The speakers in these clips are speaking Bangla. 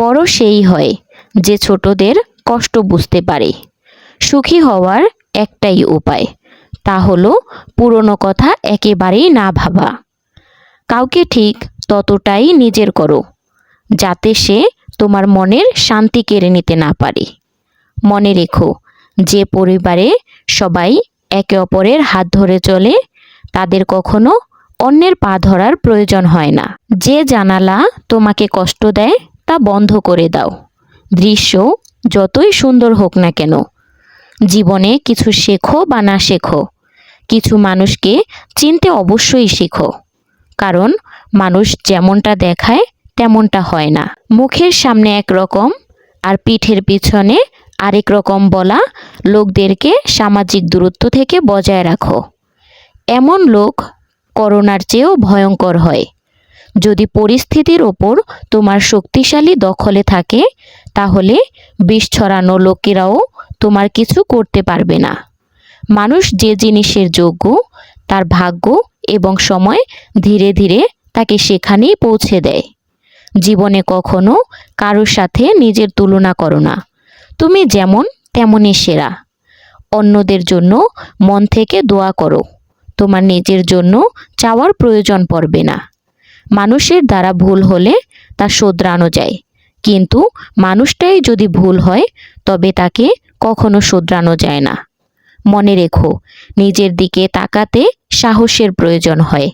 বড় সেই হয় যে ছোটদের কষ্ট বুঝতে পারে। সুখী হওয়ার একটাই উপায়, তা হলো পুরনো কথা একেবারেই না ভাবা। কাউকে ঠিক ততটাই নিজের করো, যাতে সে তোমার মনের শান্তি কেড়ে নিতে না পারে। মনে রেখো, যে পরিবারে সবাই একে অপরের হাত ধরে চলে, তাদের কখনো অন্যের পা ধরার প্রয়োজন হয় না। যে জানালা তোমাকে কষ্ট দেয় তা বন্ধ করে দাও। দৃশ্য যতই সুন্দর হোক না কেন, জীবনে কিছু শেখো বা না শেখো, কিছু মানুষকে চিনতে অবশ্যই শেখো, কারণ মানুষ যেমনটা দেখায় তেমনটা হয় না। মুখের সামনে একরকম আর পিঠের পিছনে আরেক রকম বলা লোকদেরকে সামাজিক দূরত্ব থেকে বজায় রাখো। এমন লোক করোনার চেয়েও ভয়ঙ্কর হয়। যদি পরিস্থিতির ওপর তোমার শক্তিশালী দখলে থাকে, তাহলে বিষ ছড়ানো লোকেরাও তোমার কিছু করতে পারবে না। মানুষ যে জিনিসের যোগ্য, তার ভাগ্য এবং সময় ধীরে ধীরে তাকে সেখানেই পৌঁছে দেয়। জীবনে কখনো কারোর সাথে নিজের তুলনা করো না। তুমি যেমন তেমনই সেরা। অন্যদের জন্য মন থেকে দোয়া করো। তোমার নিজের জন্য চাওয়ার প্রয়োজন পড়বে না। মানুষের দ্বারা ভুল হলে তা শোধরানো যায়। কিন্তু মানুষটাই যদি ভুল হয়, তবে তাকে কখনো শোধরানো যায় না। মনে রেখো, নিজের দিকে তাকাতে সাহসের প্রয়োজন হয়,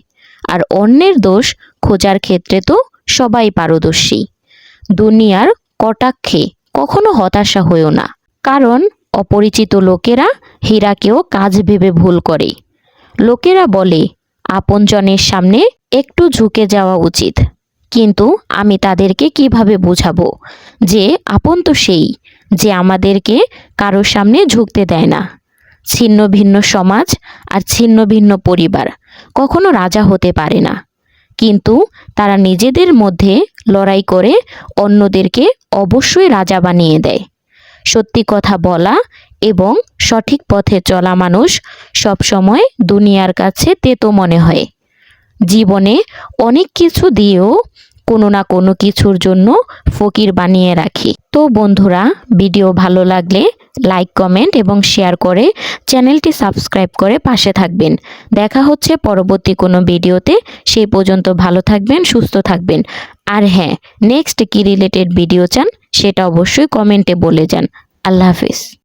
আর অন্যের দোষ খোঁজার ক্ষেত্রে তো সবাই পারদর্শী। দুনিয়ার কটাক্ষে কখনো হতাশা হয়েও না, কারণ অপরিচিত লোকেরা হীরাকেও কাজ ভেবে ভুল করে। লোকেরা বলে আপনজনের সামনে একটু ঝুঁকে যাওয়া উচিত। কিন্তু আমি তাদেরকে কীভাবে বোঝাবো যে আপন তো সেই যে আমাদেরকে কারোর সামনে ঝুঁকতে দেয় না? ছিন্ন ভিন্ন সমাজ আর ছিন্ন ভিন্ন পরিবার কখনো রাজা হতে পারে না। কিন্তু তারা নিজেদের মধ্যে লড়াই করে অন্যদেরকে অবশ্যই রাজা বানিয়ে দেয়। সত্যি কথা বলা এবং সঠিক পথে চলা মানুষ সবসময় দুনিয়ার কাছে তেতো মনে হয়। জীবনে অনেক কিছু দিয়েও কোনো না কোনো কিছুর জন্য ফকির বানিয়ে রাখি। তো বন্ধুরা, ভিডিও ভালো লাগলে লাইক কমেন্ট এবং শেয়ার করে চ্যানেলটি সাবস্ক্রাইব করে পাশে থাকবেন। দেখা হচ্ছে পরবর্তী কোনো ভিডিওতে। সেই পর্যন্ত ভালো থাকবেন, সুস্থ থাকবেন। আর হ্যাঁ নেক্সট কি রিলেটেড ভিডিও চান, সেটা অবশ্যই কমেন্টে বলে যান। আল্লাহ হাফিজ।